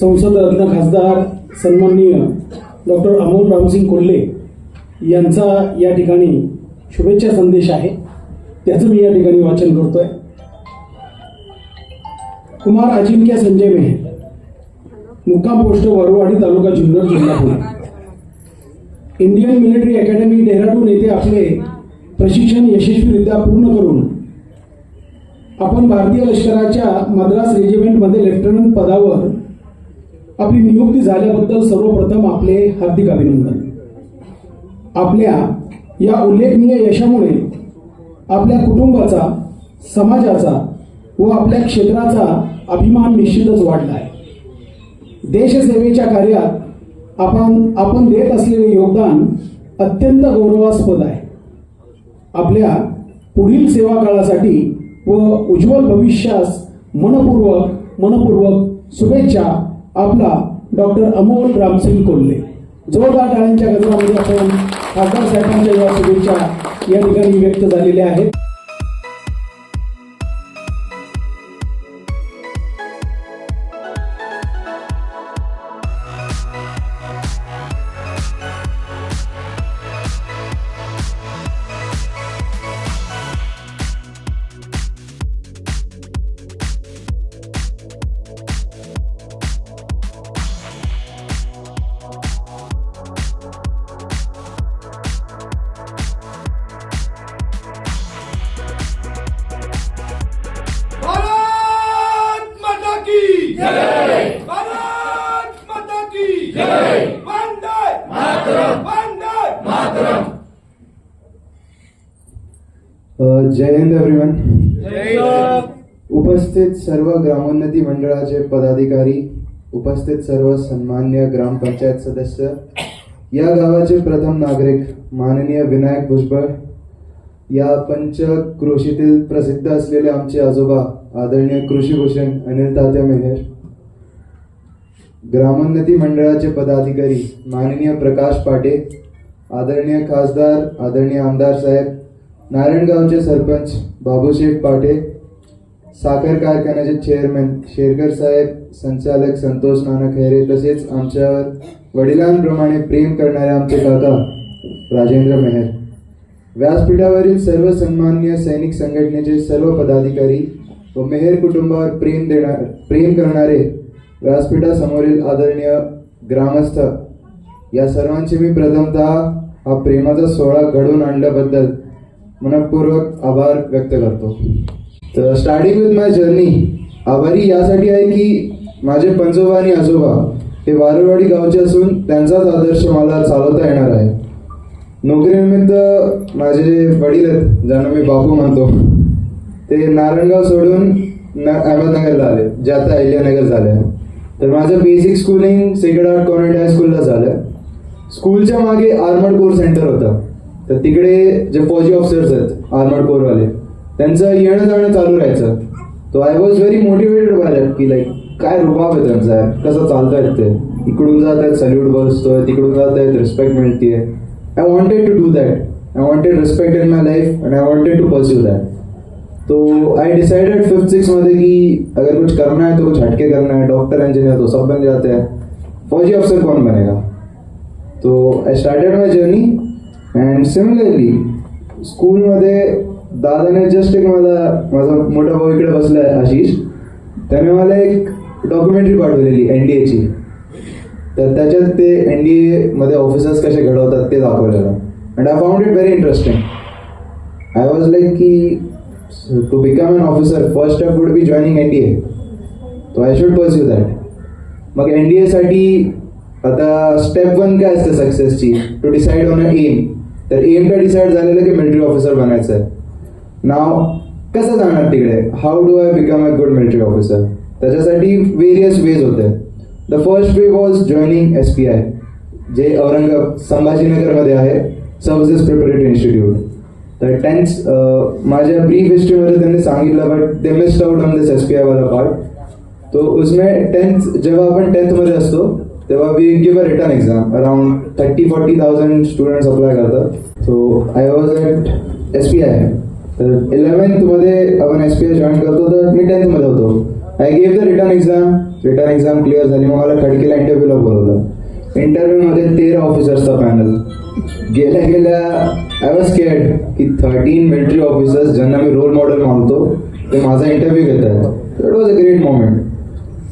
संसद रत्न खासदार सन्माननीय डॉक्टर अमोल रामसिंग कोल्हे यांचा या ठिकाणी शुभेच्छा संदेश आहे. त्याचं मी या ठिकाणी वाचन करतोय. कुमार अजिंक्य संजय मेहे मुक्काम पोस्ट वरवाडी तालुका जुन्नर जिल्हा Pune. Indian Military Academy Dehradun येथे आपले प्रशिक्षण यशस्वीरित्या पूर्ण करून आपण भारतीय लष्कराच्या मद्रास रेजिमेंटमध्ये लेफ्टनंट पदावर आपली नियुक्ती झाल्याबद्दल सर्वप्रथम आपले हार्दिक अभिनंदन. आपल्या या उल्लेखनीय यशामुळे आपल्या कुटुंबाचा समाजाचा व आपल्या क्षेत्राचा अभिमान निश्चितच वाढला आहे. देशसेवेच्या कार्यात आपण आपण देत असलेले योगदान अत्यंत गौरवास्पद आहे. आपल्या पुढील सेवा काळासाठी व उज्ज्वल भविष्यास मनपूर्वक मनपूर्वक शुभेच्छा आपला डॉक्टर अमोल रामसिंग कोल्हे. जोरदार टाळ्यांच्या गजरामध्ये आपण खासदार साहेबांच्या या शुभेच्छा या ठिकाणी व्यक्त झालेल्या आहेत. जय हिंद एव्हरीवन उपस्थित सर्व ग्रामोन्नती मंडळाचे पदाधिकारी उपस्थित सर्व सन्मान्य ग्रामपंचायत सदस्य या गावाचे प्रथम नागरिक माननीय विनायक भुजबळ या पंचक्रोशीतील प्रसिद्ध असलेले आमचे आजोबा आदरणीय कृषीभूषण अनिल तात्या मेहर ग्रामोन्नती मंडळाचे पदाधिकारी माननीय प्रकाश पाटे आदरणीय खासदार आदरणीय आमदार साहेब नारायणगावचे सरपंच बाबूशेठ पाटे साखर कारखान्याचे चेअरमॅन शेरकर साहेब संचालक संतोष नाना खैरे तसेच आमच्यावर वडिलांप्रमाणे प्रेम करणारे आमचे काका राजेंद्र मेहर. व्यासपीठावरील सर्व सन्मान्य सैनिक संघटनेचे सर्व पदाधिकारी व मेहर कुटुंबावर प्रेम देणार प्रेम करणारे व्यासपीठासमोरील आदरणीय ग्रामस्थ या सर्वांचे मी प्रथमतः हा प्रेमाचा सोहळा घडवून आणल्याबद्दल मनपूर्वक आभार व्यक्त करतो. तर स्टार्टिंग विथ माय जर्नी आभारी यासाठी आहे की माझे पंजोबा आणि आजोबा हे वारवाडी गावचे असून त्यांचाच आदर्श मला चालवता येणार आहे. नोकरीनिमित्त माझे जे वडील आहेत ज्यांना मी बापू म्हणतो. ते नारायणगाव सोडून न अहमदनगरला आले जे आता अहिल्यानगर झाले. आहे. तर माझं basic schooling sacred heart convent हायस्कूलला झालं. स्कूलच्या मागे आर्मड कोर सेंटर होतं. तर तिकडे जे फौजी ऑफिसर्स आहेत आर्मर्ड कोरवाले त्यांचं येणं जाणं चालू राहायचं. तो I was very motivated by that की लाईक काय रुबाब आहे त्यांचा यार कसं चालतायत ते? इकडून जात आहेत सल्यूट बसतोय तिकडून जात आहेत respect मिळतीये. I wanted to do that I wanted respect in my life and I wanted to pursue that तो आई डिसाइडेड फिफ्थ सिक्समध्ये कि अगर कुछ करना है तो कुछ हटके करना है डॉक्टर इंजीनियर तो सब बन जाते हैं. फौजी अफसर कौन बनेगा? तो I started my journey and similarly स्कूलमध्ये दादाने जस्ट एक मला माझा मोठा भाऊ इकडे बसलाय आशिष. त्याने मला एक डॉक्युमेंटरी पाठवलेली एन डी एची तर त्याच्यात ते एन डी एमध्ये ऑफिसर्स कसे घडवतात ते दाखवलेलं. And I found it very interesting I was like की to become an officer first step would be joining N D A तो आय शुड परस्यू दॅट मग एन डी एसाठी आता स्टेप वन काय असते सक्सेसची to decide on a aim तर aim काय डिसाईड झालेलं की मिलिटरी ऑफिसर बनायचं आहे नाव कसं जाणार तिकडे? How do I become a good military officer त्याच्यासाठी वेरियस वेज होते. The first way was joining S P I जे औरंगाबाद संभाजीनगरमध्ये आहे सर्व्हिसेस प्रिपरेटरी इन्स्टिट्यूट तर टेन्थ माझ्या ब्रीफ हिस्ट्रीमध्ये त्यांनी सांगितलं but they missed out on this S P I वाला पार्ट तो उसमें टेन्थ जेव्हा आपण टेन्थमध्ये असतो तेव्हा we give a written exam around thirty forty thousand student apply करतात. So I was at S P I तर इलेव्हन्थमध्ये आपण एस पी आय जॉईन करतो तर मी टेन्थमध्ये होतो. I gave the written exam written exam clear झाली. मग मला खडकीला इंटरव्ह्यूला बोलवलं. इंटरव्ह्यूमध्ये तेरा ऑफिसर्सचा पॅनल गेल्या गेल्या आय वॉज केअर्ड की थर्टीन मिलिटरी ऑफिसर्स ज्यांना मी रोल मॉडेल मानतो ते माझा इंटरव्ह्यू घेत आहेत it was a great moment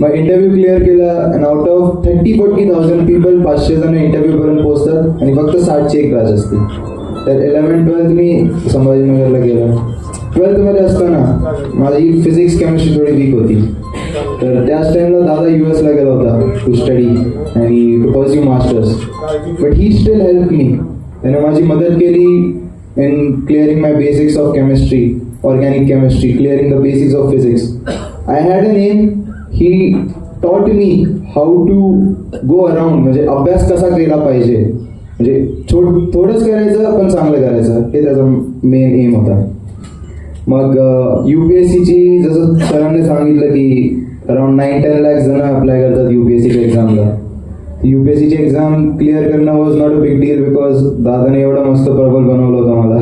मग इंटरव्ह्यू क्लिअर केला and out of thirty forty thousand people पाचशे जण इंटरव्ह्यू पर्यंत पोहोचतात आणि फक्त साठची एक बॅच असते. तर इलेव्हन ट्वेल्थ मी संभाजीनगरला गेलो. ट्वेल्थमध्ये असताना माझी फिजिक्स केमिस्ट्री थोडी वीक होती. तर त्याच टाइमला दादा यू एसला गेला होता टू स्टडी आणि to pursue masters but he still help me त्याने माझी मदत केली in clearing my basics of chemistry organic chemistry clearing the basics of physics I had a name he taught me how to go around म्हणजे अभ्यास कसा केला पाहिजे. म्हणजे छोट थोडंच करायचं पण चांगलं करायचं. हे त्याचा मेन एम होता. मग यू पी एस सीची जसं सरांनी सांगितलं की अराउंड नाईन टेन लॅक्स जण अप्लाय करतात यू पी एस सीच्या एक्झामला यू पी एस सीची एक्झाम क्लिअर करणं was not a big deal because दादाने एवढं मस्त प्रबल बनवलं होतं मला.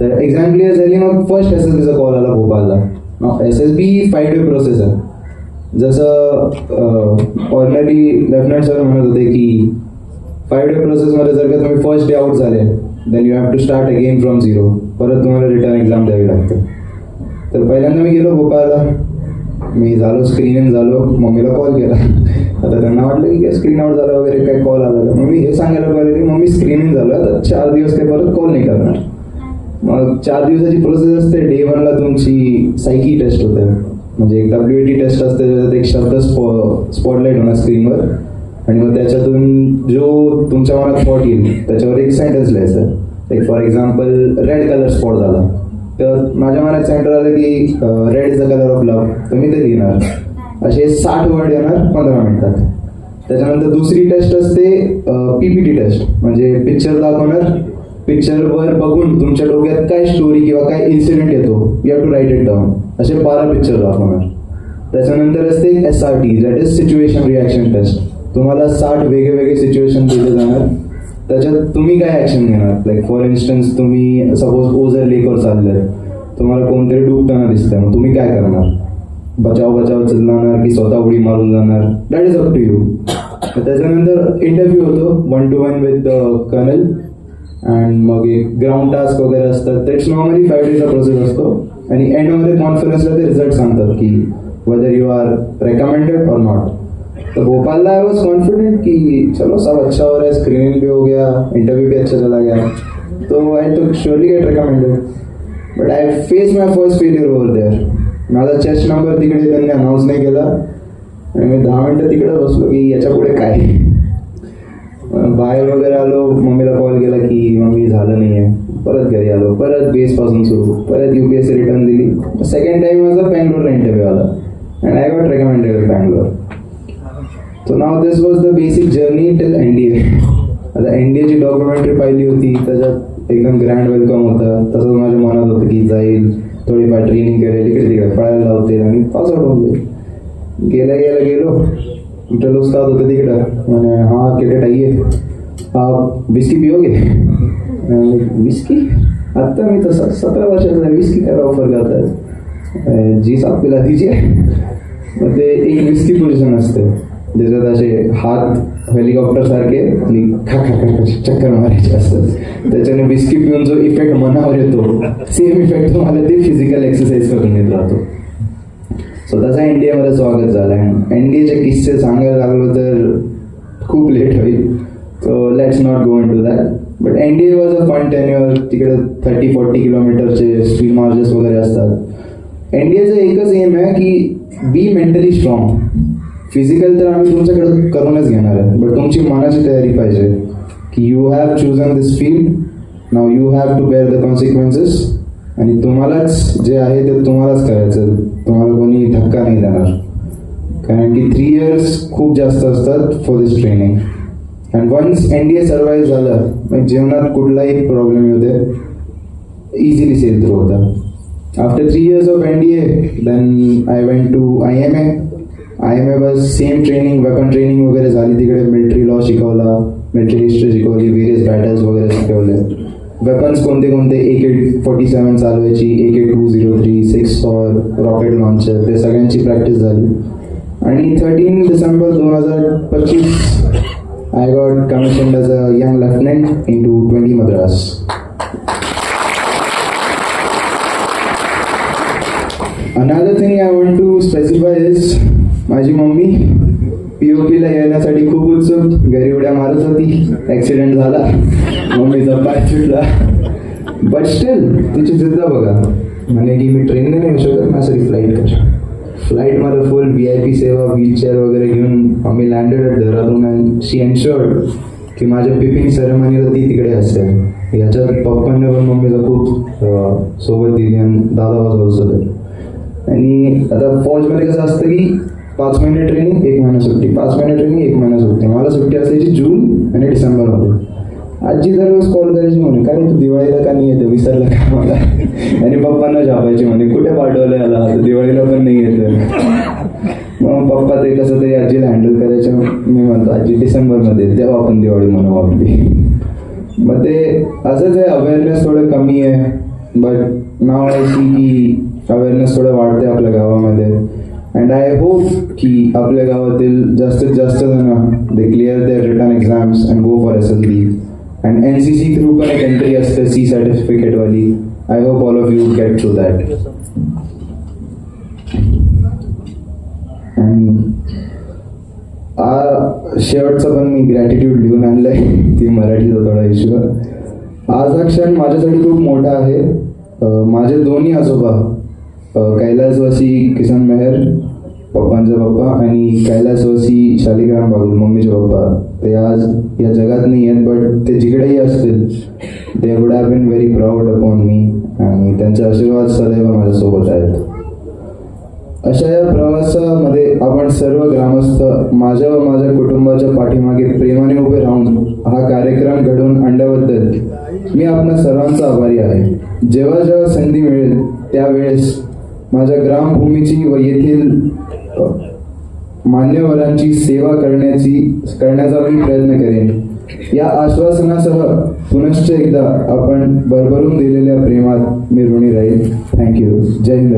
तर एक्झाम क्लिअर झाली मग फर्स्ट एस एस बीचा कॉल आला भोपाळला. S S B five day process आहे. जसं ऑलरेडी लेफ्टनंट सर म्हणत होते की फाईव्ह डे प्रोसेसमध्ये जर का तुम्ही फर्स्ट डे आउट झाले then you have to start again from zero परत तुम्हाला रिटर्न एक्झाम द्यावी लागते. तर पहिल्यांदा मी गेलो भोपाळला. मी झालो स्क्रीन झालो. मम्मीला कॉल केला. आता त्यांना वाटलं की काय स्क्रीन आउट झालं वगैरे काय कॉल आला का? मग मी हे सांगायला पाहिजे की मम्मी स्क्रीन झालं तर चार दिवस ते परत कॉल नाही करणार. मग चार दिवसाची प्रोसेस असते. डे वनला तुमची सायकी टेस्ट होते. म्हणजे एक डब्ल्यू टी टेस्ट असते त्याच्यात एक शब्द स्पॉटलाईट होणार स्क्रीनवर आणि मग त्याच्यातून जो तुमच्या मनात स्पॉट येईल त्याच्यावर एक सेंटेन्स लिहायचं. Like for example red colour spot झाला. तर माझ्या मनात सेंटर आलं की red is the colour of love तर मी ते लिहिणार. असे साठ वर्ड येणार पंधरा मिनिटात. त्याच्यानंतर दुसरी टेस्ट असते पीपीटी टेस्ट म्हणजे पिक्चर दाखवणार पिक्चरवर बघून तुमच्या डोक्यात काय स्टोरी किंवा काय इन्सिडेंट येतो you have to write it down असे बारा पिक्चर दाखवणार. त्याच्यानंतर असते S R T that is situation reaction test तुम्हाला साठ वेगळे वेगळे सिच्युएशन दिले जाणार. त्याच्यात तुम्ही काय ऍक्शन घेणार? लाईक फॉर इन्स्टन्स तुम्ही सपोज ओझर लेकवर चाललंय. तुम्हाला कोणतरी डुबताना दिसतंय. मग तुम्ही काय करणार? बचाव बचाव चालणार की स्वतः उडी मारून जाणार? That is up to you त्याच्यानंतर इंटरव्ह्यू होतो one to one with colonel and मग एक ग्राउंड टास्क वगैरे असतात. तेच नॉर्मली फाईव्ह डेजचा प्रोसेस असतो. आणि एंडमध्ये कॉन्फरन्सला ते रिझल्ट सांगतात की whether you are recommended or not तो भोपाल आई वॉज कॉन्फिडेंट कि चलो सब अच्छा हो रहा है स्क्रीनिंग भी हो गया इंटरव्यू भी अच्छा चला गया. तो आई तो surely get recommended but I face my first failure over there माझा चेस्ट नंबर तिकडे त्यांनी अनाऊन्स नाही केला. आणि मी दहा मिनटं तिकडे बसलो की याच्यापुढे काय? बाहेर वगैरे आलो मम्मीला कॉल केला की मम्मी झालं नाही आहे परत घरी आलो परत बेस पासून सुरू परत U P S C return दिली. सेकंड टाइम माझा बँगलोरला इंटरव्ह्यू आला. And I got recommended Bangalore so now this was the basic journey till N D A आता एन डी एची डॉक्युमेंटरी पाहिली होती त्याच्यात एकदम ग्रँड वेलकम होतं. तसंच माझ्या मनात होतं की जाईल. थोडीफार ट्रेनिंग करेल इकडे तिकडे पळायला लावते आणि पास आउट होऊन जाईल. गेल्या गेला गेलो. चलो उस्ताद होते तिकडं म्हणे हाँ क्रिकेट आइए आप विस्की पियोगे विस्की आता मी तर सतरा वर्षाचा आहे विस्की काय ऑफ़र करताय जी साहब पिला दीजिए मग ते एक विस्की पोझिशन असते ज्याच्यात असे हात हेलिकॉप्टर सारखे आणि खा खा खा चक्कर मारायचे असतात त्याच्याने विस्की पिऊन जो इफ़ेक्ट मनावर येतो सेम इफ़ेक्ट तुम्हाला ते फ़िज़िकल एक्सरसाइज करून येत राहतो स्वतःचा तसा इंडियामध्ये स्वागत झालं आणि एनडीएचे किस्से सांगायला लागलो तर खूप लेट होईल. So let's not go into that but NDA was a fun tenure तिकडे थर्टी फोर्टी किलोमीटरचे स्पीड मार्जेस वगैरे असतात. एनडीएचं एकच एम आहे की बी मेंटली स्ट्रॉंग फिजिकल तर आम्ही तुमच्याकडे करूनच घेणार आहे. बट तुमची मनाची तयारी पाहिजे. की you have chosen this field now you have to bear the consequences आणि तुम्हालाच जे आहे ते तुम्हालाच करायचं तुम्हाला कोणी धक्का नाही देणार कारण की थ्री इयर्स खूप जास्त असतात for this training and once N D A survive झालं, मग जीवनात कुठलाही प्रॉब्लेम येऊ दे इझिली सेल थ्रू होता. After three years of N D A then I went to I M A I M A bus same training weapon training वगैरे झाली. तिकडे मिलिटरी लॉ शिकवला मिलिटरी हिस्ट्री शिकवली वेरियस बॅटल्स वगैरे शिकवले. Weapons कोणते कोणते? ए के फोर्टी सेवन चालवायची A K two zero three six four rocket launcher ते सगळ्यांची प्रॅक्टिस झाली. आणि थर्टीन डिसेंबर दोन हजार पच्चीस I got commission as a young lieutenant in two twenty Madras another thing I want to specify is माझी mummy पीओपीला येण्यासाठी खूप उत्सुक. घरी उड्या मारत होती. ऍक्सिडेंट झाला. मम्मीचा पाय सुटला बट स्टील तिची जिद्द बघा. म्हणे की मी ट्रेनने नाही येऊ शकत. सरी फ्लाईट कर फ्लाईटमध्ये फुल व्ही आय पी सेवा व्हीलचेअर वगैरे घेऊन आम्ही landed at Dehradun and she ensured की माझ्या पिपिंग सेरेमनीला ती तिकडे असते. याच्यात पप्पांनी पण मम्मीचा खूप सोबत दिली आणि दादा वाज ऑल्सो आणि आता फौजमध्ये कसं असतं की पाच महिने ट्रेनिंग एक महिना सुट्टी. पाच महिने ट्रेनिंग एक महिना सुट्टी. मला सुट्टी असायची जून आणि डिसेंबरमध्ये. आजी दररोज कॉल करायची म्हणे का रे तू दिवाळीला का नाही येते? विसरला का मला? आणि पप्पांना झापायची म्हणे कुठे पाठवलं याला? आता दिवाळीला पण नाही येत. मग पप्पा ते कसं तरी आजीला हँडल करायचं. मी म्हणतो आजी डिसेंबरमध्ये तेव्हा आपण दिवाळी म्हणू आपली. मग ते असंच आहे अवेअरनेस थोडं कमी आहे. बट नाव की अवेअरनेस थोडं वाढते आपल्या गावामध्ये. अँड आय होप की आपल्या गावातील जास्तीत जास्त जण they clear their written exams and go for S L B and N C C through पण एक एंट्री असते C सर्टिफिकेटवाली I hope all of you get to that ah शेवटचं पण मी ग्रॅटिट्यूड लिहून आणलंय. ती मराठीचा थोडा इश्यू आज हा क्षण माझ्यासाठी खूप मोठा आहे. माझे दोन्ही आजोबा कैलासवासी किसन मेहर पप्पांचा पप्पा आणि कैलासवासी शालिग्राम बागुल मम्मीचे पप्पा. ते आज या जगात नाही आहेत बट ते जिकडेही असतील they would have been very proud upon me आणि त्यांचे आशीर्वाद सदैव माझ्यासोबत आहेत अशा या प्रवासामध्ये आपण सर्व ग्रामस्थ माझ्या व माझ्या कुटुंबाच्या पाठीमागे प्रेमाने उभे राहून हा कार्यक्रम घडवून आणल्याबद्दल मी आपल्या सर्वांचा आभारी आहे. जेव्हा जेव्हा संधी मिळेल त्यावेळेस माझ्या ग्रामभूमीची व येथील मान्यवरांची सेवा करण्याची करण्याचा मी प्रयत्न करेन. या आश्वासनासह पुनश्च एकदा आपण भरभरून दिलेल्या प्रेमात मी ऋणी राहील थँक्यू जय हिंद.